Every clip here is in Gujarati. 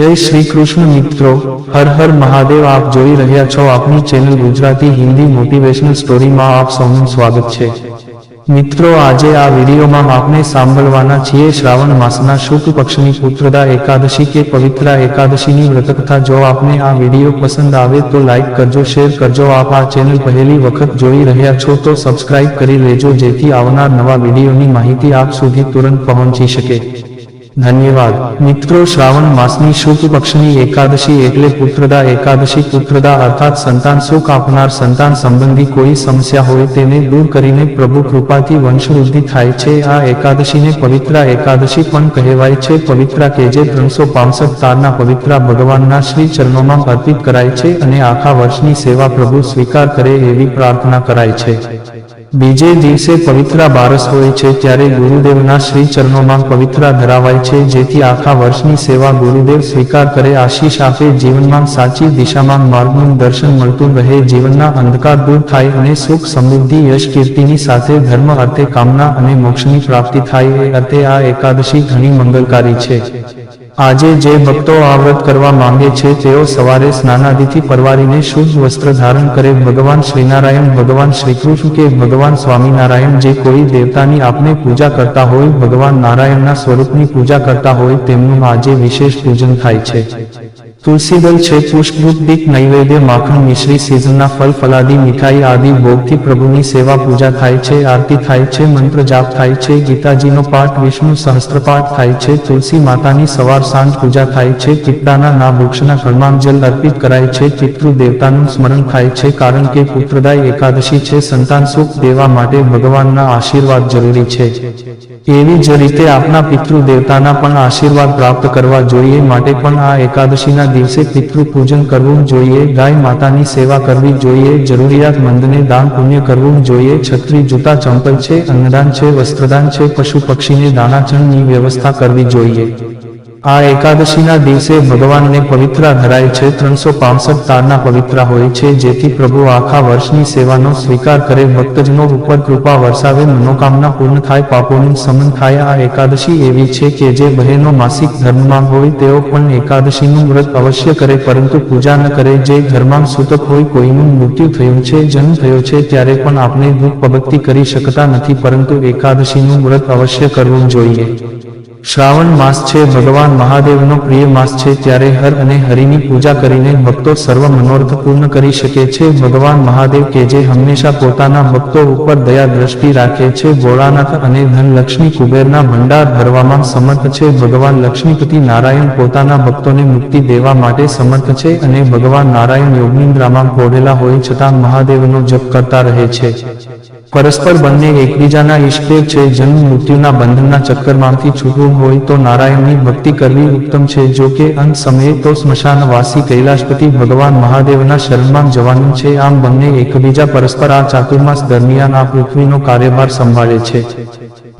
જય શ્રી કૃષ્ણ મિત્રો. હર હર મહાદેવ, આપ જોઈ રહ્યા છો આપની ચેનલ ગુજરાતી હિન્દી મોટિવેશનલ સ્ટોરીમાં આપ સૌનું સ્વાગત છે. મિત્રો, આજે આ વિડીયોમાં આપણે સાંભળવાના છીએ શ્રાવણ માસના શુક્લ પક્ષની પુત્રદા એકાદશી કે પવિત્ર એકાદશીની વ્રતકથા. જો આપને આ વીડિયો પસંદ આવે તો લાઈક કરજો શેર કરજો. આપ આ ચેનલ પહેલી વખત જોઈ રહ્યા છો તો સબસ્ક્રાઇબ કરી લેજો, જેથી આવનાર નવા વિડીયોની માહિતી આપ સુધી તુરંત પહોંચી શકે. ધન્યવાદ. મિત્રો, શ્રાવણ માસની શુક્લ પક્ષની એકાદશી એટલે પુત્રદા એકાદશી પુત્રદા અર્થાત સંતાન સુખ આપનાર સંતાન સંબંધી કોઈ સમસ્યા હોય તેને દૂર કરીને પ્રભુ કૃપાથી વંશવૃદ્ધિ થાય છે. આ એકાદશીને પવિત્રા એકાદશી પણ કહેવાય છે. પવિત્રા કે જે ત્રણસો પાસઠ તારના પવિત્રા ભગવાનના શ્રી ચરણોમાં અર્પિત કરાય છે અને આખા વર્ષની સેવા પ્રભુ સ્વીકાર કરે એવી પ્રાર્થના કરાય છે. બીજે દિવસે પવિત્રા બારસ હોય છે, ત્યારે ગુરુદેવના શ્રી ચરણોમાં પવિત્રા ધરાવાય છે, જેથી આખા વર્ષની સેવા ગુરુદેવ સ્વીકાર કરે, આશીષ આપે, જીવનમાં સાચી દિશામાં માર્ગનું દર્શન મળતું રહે, જીવનના અંધકાર દૂર થાય અને સુખ સમૃદ્ધિ, યશ કીર્તિની સાથે ધર્મ અર્થે કામના અને મોક્ષની પ્રાપ્તિ થાય એ અર્થે આ એકાદશી ઘણી મંગલકારી છે. આજે જે ભક્તો આ વ્રત કરવા માંગે છે તેઓ સવારે સ્નાનાદિથી પરવારીને શુદ્ધ વસ્ત્ર ધારણ કરે. ભગવાન શ્રીનારાયણ ભગવાન શ્રીકૃષ્ણ કે ભગવાન સ્વામિનારાયણ જે કોઈ દેવતાની આપને પૂજા કરતા હોય ભગવાન નારાયણના સ્વરૂપની પૂજા કરતા હોય તેમનું આજે વિશેષ પૂજન થાય છે. તુલસીદલ છે પુષ્પરૂપ દીપ, નૈવેદ્ય, માખણ, મિશ્રી, સીઝનના ફલ ફલાદી, મીઠાઈ આદિ, ભોગથી પ્રભુની સેવા, પૂજા થાય છે, આરતી થાય છે, મંત્ર જાપ થાય છે, ગીતાજીનો પાઠ, વિષ્ણુ સહસ્ત્રપાઠ થાય છે, તુલસી માતાની સવાર સાંજ પૂજા થાય છે ચિત્તાના ના વૃક્ષના કળમાં જલ અર્પિત કરાય છે, પિતૃ દેવતાનું સ્મરણ થાય છે, કારણ કે પુત્રદાય એકાદશી છે, સંતાન સુખ દેવા માટે ભગવાનના આશીર્વાદ જરૂરી છે. એવી જ રીતે આપના પિતૃ દેવતાના પણ આશીર્વાદ પ્રાપ્ત કરવા જોઈએ. માટે પણ આ એકાદશીના દિવસે પિતૃ પૂજન કરવું જોઈએ. ગાય માતાની સેવા કરવી જોઈએ. જરૂરિયાતમંદને દાન પુણ્ય કરવું જોઈએ. છત્રી, જૂતા, ચંપલ છે અન્નદાન છે, વસ્ત્રદાન છે. પશુ પક્ષીને દાણાચણની વ્યવસ્થા કરવી જોઈએ. આ એકાદશીના દિવસે ભગવાનને પવિત્રા ધરાય છે. ત્રણસો પાસઠ તારના પવિત્રા હોય છે, જેથી પ્રભુ આખા વર્ષની સેવાનો સ્વીકાર કરે. ભક્તજનો ઉપર કૃપા વરસાવે, મનોકામના પૂર્ણ થાય, પાપોનું સમન થાય. આ એકાદશી એવી છે કે જે બહેનો માસિક ધર્મમાં હોય, તેઓ પણ એકાદશીનું વ્રત અવશ્ય કરે, પરંતુ પૂજા ન કરે. જે ઘરમાં સૂતક હોય, કોઈનું મૃત્યુ થયું છે, જન્મ થયો છે, ત્યારે પણ આપણે દુઃખ પભક્તિ કરી શકતા નથી, પરંતુ એકાદશીનું વ્રત અવશ્ય કરવું જોઈએ. શ્રાવણ માસ છે, ભગવાન મહાદેવનો પ્રિય માસ છે, ત્યારે હર અને હરિની પૂજા કરીને ભક્તો સર્વ મનોરથ પૂર્ણ કરી શકે છે. ભગવાન મહાદેવ કે જે હંમેશા પોતાના ભક્તો ઉપર દયા દ્રષ્ટિ રાખે છે. ભોળાનાથ અને ધનલક્ષ્મી કુબેરના ભંડાર ભરવામાં સમર્થ છે. ભગવાન લક્ષ્મીપતિ નારાયણ પોતાના ભક્તોને મુક્તિ દેવા માટે સમર્થ છે અને ભગવાન નારાયણ યોગનિંદ્રામાં પોઢેલા હોય છતાં મહાદેવનો જપ કરતા રહે છે. પરસ્પર બંને એકબીજાના ઈષ્ટે છે. જન્મ મૃત્યુના બંધનના ચક્કરમાંથી છૂટવું હોય તો નારાયણની ભક્તિ કરવી ઉત્તમ છે. જો કે અંત સમયે તો સ્મશાનવાસી કૈલાશપતિ ભગવાન મહાદેવના શરણમાં જવાનું છે. આમ બંને એકબીજા પરસ્પર આ ચાતુર્માસ દરમિયાન આ પૃથ્વીનો કાર્યભાર સંભાળે છે.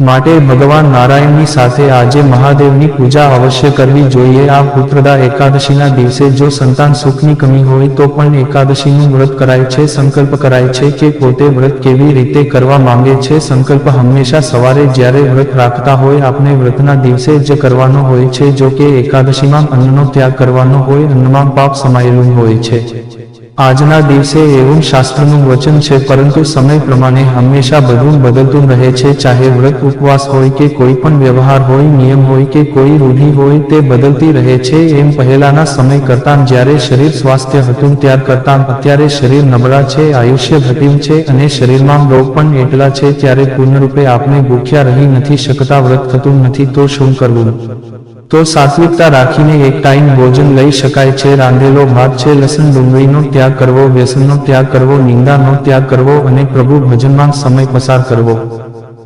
માટે ભગવાન નારાયણની સાથે આજે મહાદેવની પૂજા અવશ્ય કરવી જોઈએ. આ પુત્રદા એકાદશીના દિવસે જો સંતાન સુખની કમી હોય તો પણ એકાદશીનું વ્રત કરાય છે. સંકલ્પ કરાય છે કે પોતે વ્રત કેવી રીતે કરવા માંગે છે. સંકલ્પ હંમેશા સવારે જ્યારે વ્રત રાખતા હોય આપણે વ્રતના દિવસે જ કરવાનો હોય છે. જો કે એકાદશીમાં અન્નનો ત્યાગ કરવાનો હોય, અન્નમાં પાપ સમાયેલું હોય છે. આજના દિવસે એવું શાસ્ત્રનું વચન છે, પરંતુ સમય પ્રમાણે હંમેશા બધું બદલતું રહે છે. ચાહે વ્રત, ઉપવાસ હોય કે કોઈ પણ વ્યવહાર હોય, નિયમ હોય કે કોઈ રૂઢિ હોય, તે બદલતી રહે છે. એમ પહેલાના સમય કરતાં જ્યારે શરીર સ્વાસ્થ્ય હતું, ત્યાર કરતાં અત્યારે શરીર નબળા છે, આયુષ્ય ઘટ્યું છે અને શરીરમાં રોગ પણ એટલા છે, ત્યારે પૂર્ણરૂપે આપણે ભૂખ્યા રહી નથી શકતા, વ્રત થતું નથી તો શું કરવું? તો સાત્વિકતા રાખીને એક ટાઈમ ભોજન લઈ શકાય છે. રાંધેલો ભાત છે, લસણ, ડુંગળીનો ત્યાગ કરવો, વ્યસનનો ત્યાગ કરવો, નિંદાનો ત્યાગ કરવો અને પ્રભુ ભજનમાં સમય પસાર કરવો.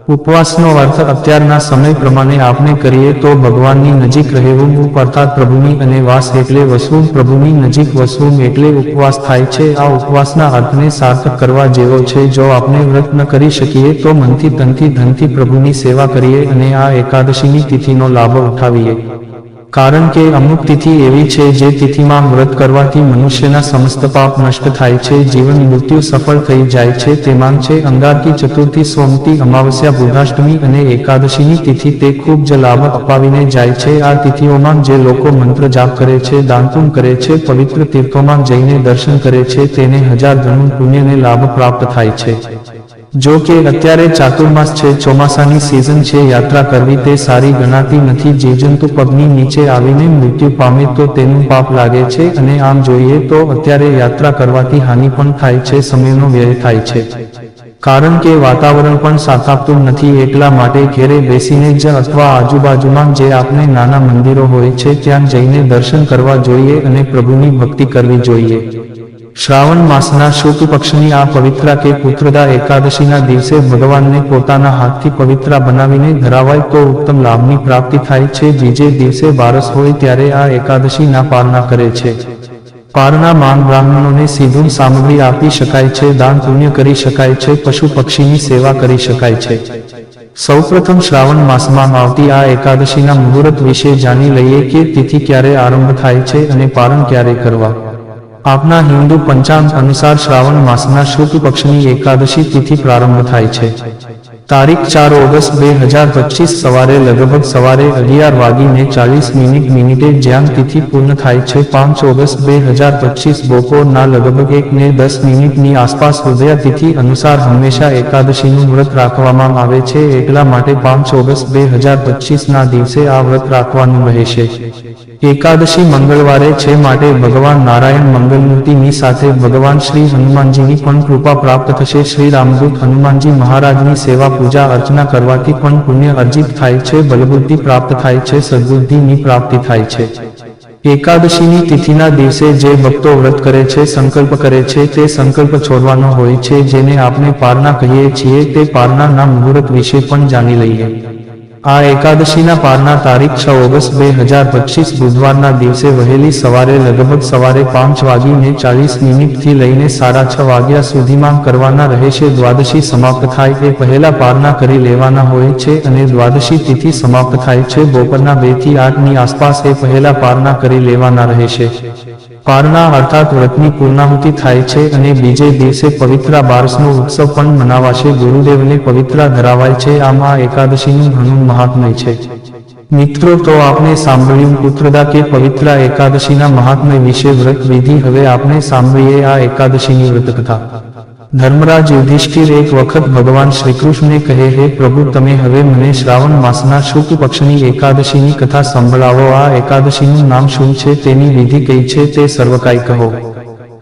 ઉપવાસનો અર્થ અત્યારના સમય પ્રમાણે આપણે કરીએ તો ભગવાનની નજીક રહેવું અર્થાત પ્રભુની અને વાસ એટલે વસવું. પ્રભુની નજીક વસવું એટલે ઉપવાસ થાય છે. આ ઉપવાસના અર્થને સાર્થક કરવા જેવો છે. જો આપણે વ્રત ન કરી શકીએ તો મનથી તનથી ધનથી પ્રભુની સેવા કરીએ અને આ એકાદશીની તિથિનો લાભ ઉઠાવીએ. કારણ કે અમુક તિથિ એવી છે જે તિથિમાં વ્રત કરવાથી મનુષ્યના સમસ્ત પાપ નષ્ટ થાય છે, જીવન મૃત્યુ સફળ થઈ જાય છે. તેમાં છે અંગારકી ચતુર્થી સોમતી અમાવસ્યા બુધાષ્ટમી અને એકાદશીની તિથિ. તે ખૂબ જ લાભ અપાવીને જાય છે. આ તિથિઓમાં જે લોકો મંત્ર જાપ કરે છે દાનપુણ કરે છે, પવિત્ર તીર્થોમાં જઈને દર્શન કરે છે, તેને હજાર ગણું પુણ્યને લાભ પ્રાપ્ત થાય છે. જો કે અત્યારે ચાતુર્માસ છે, ચોમાસાની સિઝન છે, યાત્રા કરવી તે સારી ગણાતી નથી. જીવજંતુ પગની નીચે આવીને મૃત્યુ પામે તો તેનું પાપ લાગે છે અને આમ જોઈએ તો અત્યારે યાત્રા કરવાથી હાનિ પણ થાય છે, સમયનો વ્યય થાય છે. કારણ કે વાતાવરણ પણ સાથ આપતું નથી એટલા માટે ઘેરે બેસીને જ અથવા આજુબાજુમાં જે આપણે નાના મંદિરો હોય છે, ત્યાં જઈને દર્શન કરવા જોઈએ અને પ્રભુની ભક્તિ કરવી જોઈએ. શ્રાવણ માસના શુક્લ પક્ષની આ પવિત્રા કે પુત્રદા એકાદશીના દિવસે ભગવાનને પોતાના હાથથી પવિત્રા બનાવીને ધરાવાય તો ઉત્તમ લાભની પ્રાપ્તિ થાય છે. બીજે દિવસે બારસ હોય ત્યારે આ એકાદશીના પારના કરે છે. પારના માન બ્રાહ્મણોને સીધું સામગ્રી આપી શકાય છે, દાન પુણ્ય કરી શકાય છે, પશુ પક્ષીની સેવા કરી શકાય છે. સૌપ્રથમ શ્રાવણ માસમાં આવતી આ એકાદશીના મુહૂર્ત વિશે જાણી લઈએ કે તિથિ ક્યારે આરંભ થાય છે અને પારણ ક્યારે કરવા. આપના હિન્દુ પંચાંગ અનુસાર શ્રાવણ માસના શુક્લ પક્ષની એકાદશી તિથિ પ્રારંભ થાય છે. તારીખ ચાર ઓગસ્ટ બે હજાર પચીસ સવારે લગભગ સવારે અગિયાર વાગીને ચાલીસ મિનિટ મિનિટે જ્યાં તિથિ પૂર્ણ થાય છે, પાંચ ઓગસ્ટ બે હજાર પચીસ બપોરના લગભગ એક ને દસ મિનિટની આસપાસ ઉદયા તિથિ અનુસાર હંમેશા એકાદશીનું વ્રત રાખવામાં આવે છે. એટલા માટે પાંચ ઓગસ્ટ બે હજાર પચીસના દિવસે આ વ્રત રાખવાનું રહેશે. એકાદશી મંગળવારે છે માટે ભગવાન નારાયણ મંગલમૂર્તિની સાથે ભગવાન શ્રી હનુમાનજીની પણ કૃપા પ્રાપ્ત થશે. શ્રી રામદૂત હનુમાનજી મહારાજની સેવા પૂજા અર્ચના કરવાથી પણ પુણ્ય અર્જિત થાય છે, બલબુદ્ધિ પ્રાપ્ત થાય છે, સદબુદ્ધિની પ્રાપ્તિ થાય છે. એકાદશીની તિથિના દિવસે જે ભક્તો વ્રત કરે છે, સંકલ્પ કરે છે, તે સંકલ્પ છોડવાનો હોય છે, જેને આપણે પારના કહીએ છીએ, તે પારના ના મુહૂર્ત વિશે પણ જાણી લઈએ. આ એકાદશીના પારના તારીખ છ ઓગસ્ટ બે હજાર પચીસ બુધવારના દિવસે વહેલી સવારે લગભગ સવારે પાંચ વાગીને ચાલીસ મિનિટથી લઈને સાડા છ વાગ્યા સુધીમાં કરવાના રહે છે. દ્વાદશી સમાપ્ત થાય એ પહેલા પારના કરી લેવાના હોય છે અને દ્વાદશી તિથિ સમાપ્ત થાય છે. બપોરના બેથી આઠની આસપાસ એ પહેલા પારના કરી લેવાના રહેશે પારણા અર્થાત વ્રતની પૂર્ણાહુતિ થાય છે અને બીજે દિવસે પવિત્રા બારસનો ઉત્સવ પણ મનાવાશે. ગુરુદેવને પવિત્રા ધરાવાય છે. આમાં એકાદશીનું ઘણું મહાત્મય છે. મિત્રો, તો આપણે સાંભળ્યું પુત્રદા કે પવિત્રા એકાદશીના મહાત્મય વિશે વ્રત વિધિ. હવે આપણે સાંભળીએ આ એકાદશીની વ્રત કથા ધર્મરાજ યુધિષ્ઠિર એક વખત ભગવાન શ્રીકૃષ્ણને કહે, હે પ્રભુ, તમે હવે મને શ્રાવણ માસના શુક્લ પક્ષની એકાદશીની કથા સંભળાવો. આ એકાદશીનું નામ શું છે? તેની વિધિ કઈ છે? તે સર્વકાય કહો.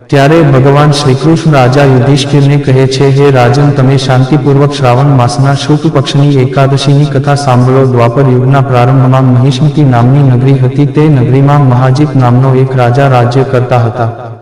ત્યારે ભગવાન શ્રીકૃષ્ણ રાજા યુધિષ્ઠિરને કહે છે, હે રાજન, તમે શાંતિપૂર્વક શ્રાવણ માસના શુક્લ પક્ષની એકાદશીની કથા સાંભળો. દ્વાપર યુગના પ્રારંભમાં મહિષ્મતી નામની નગરી હતી. તે નગરીમાં મહાજીત નામનો એક રાજા રાજ્ય કરતા હતા.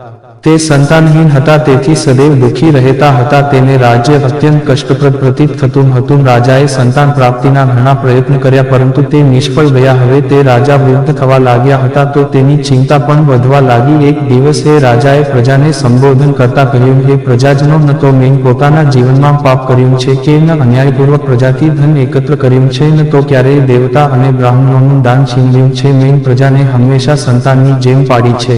તે સંતાનહીન હતા, તેથી સદૈવ દુઃખી રહેતા હતા. તેને રાજ્ય અત્યંત કષ્ટપ્રદ પ્રતીત થતું હતું. રાજાએ સંતાન પ્રાપ્તિના ઘણા પ્રયત્ન કર્યા, પરંતુ તે નિષ્ફળ ગયા. હવે તે રાજા વૃદ્ધ થવા લાગ્યા હતા, તો તેની ચિંતા પણ વધવા લાગી. એક દિવસ રાજાએ પ્રજાને સંબોધન કરતા કહ્યું, હે પ્રજાજનો, ન તો મેં પોતાના જીવનમાં પાપ કર્યું છે કે ન અન્યાયપૂર્વક પ્રજાથી ધન એકત્ર કર્યું છે, ન તો ક્યારેય દેવતા અને બ્રાહ્મણોનું દાન છીનવ્યું છે. મેં પ્રજાને હંમેશા સંતાનની જેમ પાડી છે.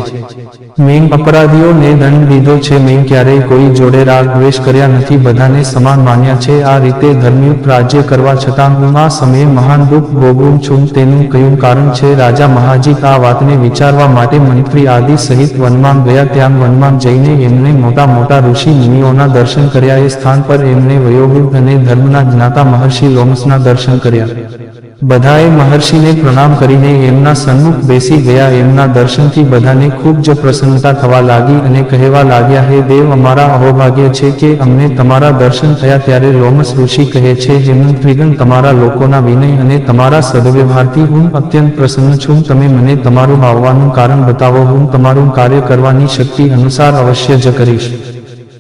મેં અપરાધીઓને દંડ લીધો છે. મેં ક્યારેય કોઈ જોડે રાગ દ્વેષ કર્યા નથી. બધાને સમાન માન્યા છે. આ રીતે ધર્મયુક્ત રાજ્ય કરવા છતાં હું આ સમયે મહાન દુઃખ ભોગવું છું. તેનું કયું કારણ છે? રાજા મહાજીત આ વાતને વિચારવા માટે મંત્રી આદિ સહિત વનમાં ગયા. ત્યાં વનમાં જઈને એમણે મોટા મોટા ઋષિ મુનિઓના દર્શન કર્યા. એ સ્થાન પર એમણે વયોવૃદ્ધ અને ધર્મના જ્ઞાતા મહર્ષિ લોમસના દર્શન કર્યા. બધાએ મહર્ષિને પ્રણામ કરીને એમના સન્મુખ બેસી ગયા. એમના દર્શનથી બધાને ખૂબ જ પ્રસન્નતા થવા લાગી અને કહેવા લાગ્યા, હે દેવ, અમારા અહોભાગ્ય છે કે અમને તમારા દર્શન થયા ત્યારે લોમસ ઋષિ કહે છે જેમનું ત્રિગણ તમારા લોકોના વિનય અને તમારા સદવ્યવહારથી હું અત્યંત પ્રસન્ન છું. તમે મને તમારું આવવાનું કારણ બતાવો. હું તમારું કાર્ય કરવાની શક્તિ અનુસાર અવશ્ય જ કરીશ.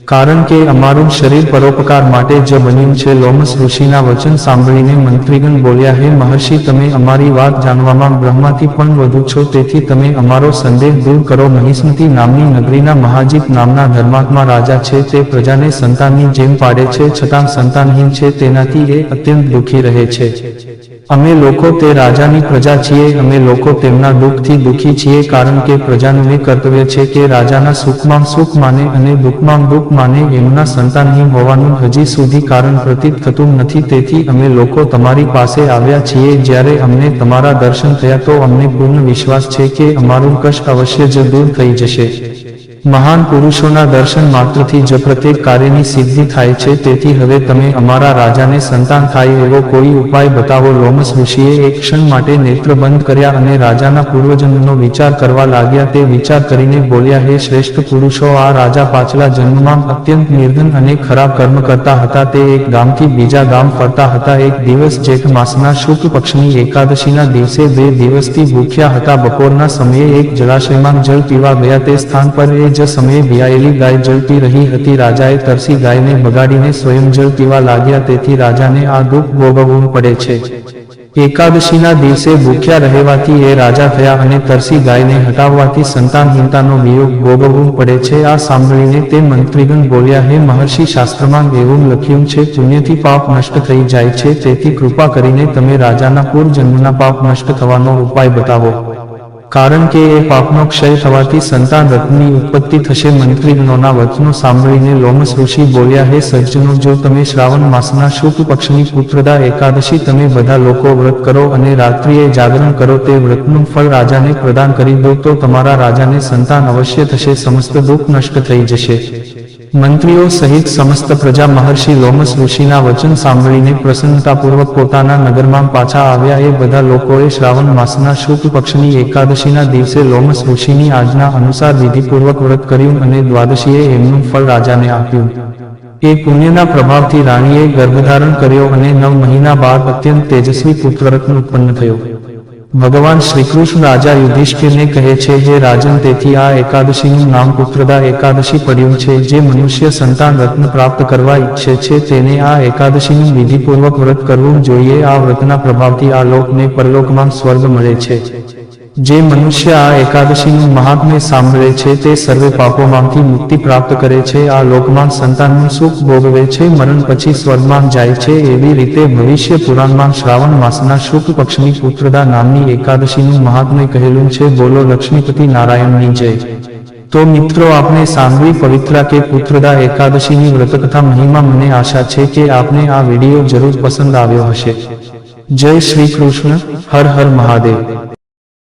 કારણ કે અમારું શરીર પરોપકાર માટે જ બન્યું છે. લોમસ ઋષિના વચન સાંભળીને મંત્રીગણ બોલ્યા, હે મહર્ષિ, તમે અમારી વાત જાણવામાં બ્રહ્માથી પણ વધુ છો. તેથી તમે અમારો સંદેહ દૂર કરો. મહિષ્મતી નામની નગરીના મહાજીત નામના ધર્માત્મા રાજા છે. તે પ્રજાને સંતાનની જેમ પાડે છે. છતાં સંતાનહીન છે. તેનાથી એ અત્યંત દુઃખી રહે છે. અમે લોકો તે રાજાની પ્રજા છીએ, અમે લોકો તેમના દુઃખથી દુઃખી છીએ કારણ કે પ્રજાનું એ કર્તવ્ય છે કે રાજાના સુખમાં સુખ માને અને દુઃખમાં દુઃખ માને એમના સંતાનહીન હોવાનું હજી સુધી કારણ પ્રતીત થતું નથી. તેથી અમે લોકો તમારી પાસે આવ્યા છીએ જ્યારે અમને તમારા દર્શન થયા તો અમને પૂર્ણ વિશ્વાસ છે કે અમારું કષ્ટ અવશ્ય જ દૂર થઈ જશે. મહાન પુરુષોના દર્શન માત્રથી જ પ્રત્યેક કાર્યની સિદ્ધિ થાય છે. તેથી હવે તમે અમારા રાજાને સંતાન થાય એવો કોઈ ઉપાય બતાવો. લોમસ ઋષિએ એક ક્ષણ માટે નેત્ર બંધ કર્યા અને રાજાના પૂર્વજન્મનો વિચાર કરવા લાગ્યા. તે વિચાર કરીને બોલ્યા, હે શ્રેષ્ઠ પુરુષો, આ રાજા પાછલા જન્મમાં અત્યંત નિર્ધન અને ખરાબ કર્મ કરતા હતા. તે એક ગામથી બીજા ગામ ફરતા હતા. એક દિવસ જેઠ માસના શુક્લ પક્ષની એકાદશીના દિવસે બે દિવસથી ભૂખ્યા હતા. બપોરના સમયે એક જળાશયમાં જળ પીવા ગયા. તે સ્થાન પર એ જ સમયે ભિયાયેલી ગાય જળ પી રહી હતી. રાજાએ તરસી ગાયને બગાડીને સ્વયં જળ પીવા લાગ્યા. તેથી રાજાને આ દુઃખ ભોગવવું પડે છે. એકાદશીના દિવસે ભૂખ્યા રહેવાથી એ રાજા થયા અને તરસી ગાયને હટાવવાથી સંતાનહીનતાનો વિયોગ ભોગવવું પડે છે. આ સાંભળીને તે મંત્રીગણ બોલ્યા, હે મહર્ષિ, શાસ્ત્રમાં એવું લખ્યું છે, પુણ્યથી પાપ નષ્ટ થઈ જાય છે. તેથી કૃપા કરીને તમે રાજાના પૂર્વજન્મના પાપ નષ્ટ થવાનો ઉપાય બતાવો. કારણ કે એ પાપનો ક્ષય થવાથી સંતાન રત્નની ઉત્પત્તિ થશે. મંત્રીગણોના વચનો સાંભળીને લોમસ ઋષિ બોલ્યા, હે સજ્જનો, જો તમે શ્રાવણ માસના શુક્લ પક્ષની પુત્રદા એકાદશી તમે બધા લોકો વ્રત કરો અને રાત્રિએ જાગરણ કરો, તે વ્રતનું ફળ રાજાને પ્રદાન કરી દો, તો તમારા રાજાને સંતાન અવશ્ય થશે. સમસ્ત દુઃખ નષ્ટ થઈ જશે. મંત્રીઓ સહિત સમસ્ત પ્રજા મહર્ષિ લોમસ ઋષિના વચન સાંભળીને પ્રસન્નતાપૂર્વક પોતાના નગરમાં પાછા આવ્યા એ બધા લોકોએ શ્રાવણ માસના શુક્લ પક્ષની એકાદશીના દિવસે લોમસ ઋષિની આજના અનુસાર વિધિપૂર્વક વ્રત કર્યું અને દ્વાદશીએ એમનું ફળ રાજાને આપ્યું. એ પુણ્યના પ્રભાવથી રાણીએ ગર્ભધારણ કર્યો અને નવ મહિના બાદ અત્યંત તેજસ્વી પુત્રરત્ન ઉત્પન્ન થયો. ભગવાન શ્રીકૃષ્ણ રાજા યુધિષ્ઠિરને કહે છે, હે રાજન, તેથી આ એકાદશીનું નામ પુત્રદા એકાદશી પડ્યું છે, જે મનુષ્ય સંતાન રત્ન પ્રાપ્ત કરવા ઈચ્છે છે, તેને આ એકાદશીનું વિધિપૂર્વક વ્રત કરવું જોઈએ. આ વ્રતના પ્રભાવથી આ લોકને પરલોકમાં સ્વર્ગ મળે છે. જે મનુષ્ય આ એકાદશીનું મહાત્મ્ય સાંભળે છે તે સર્વે પાપોમાંથી મુક્તિ પ્રાપ્ત કરે છે. આ લોકમાં સંતાનનું સુખ ભોગવે છે, મરણ પછી સ્વર્ગમાં જાય છે. એવી રીતે ભવિષ્ય પુરાણમાં શ્રાવણ માસના શુક્લ પક્ષની પુત્રદા નામની એકાદશીનું મહાત્મ્ય કહેલું છે. બોલો લક્ષ્મીપતિ નારાયણની જય. તો મિત્રો આપણે સાંભળી પવિત્રા કે પુત્રદા એકાદશીની વ્રતકથા મહિમા મને આશા છે કે આપને આ વીડિયો જરૂર પસંદ આવ્યો હશે. જય શ્રી કૃષ્ણ. હર હર મહાદેવ.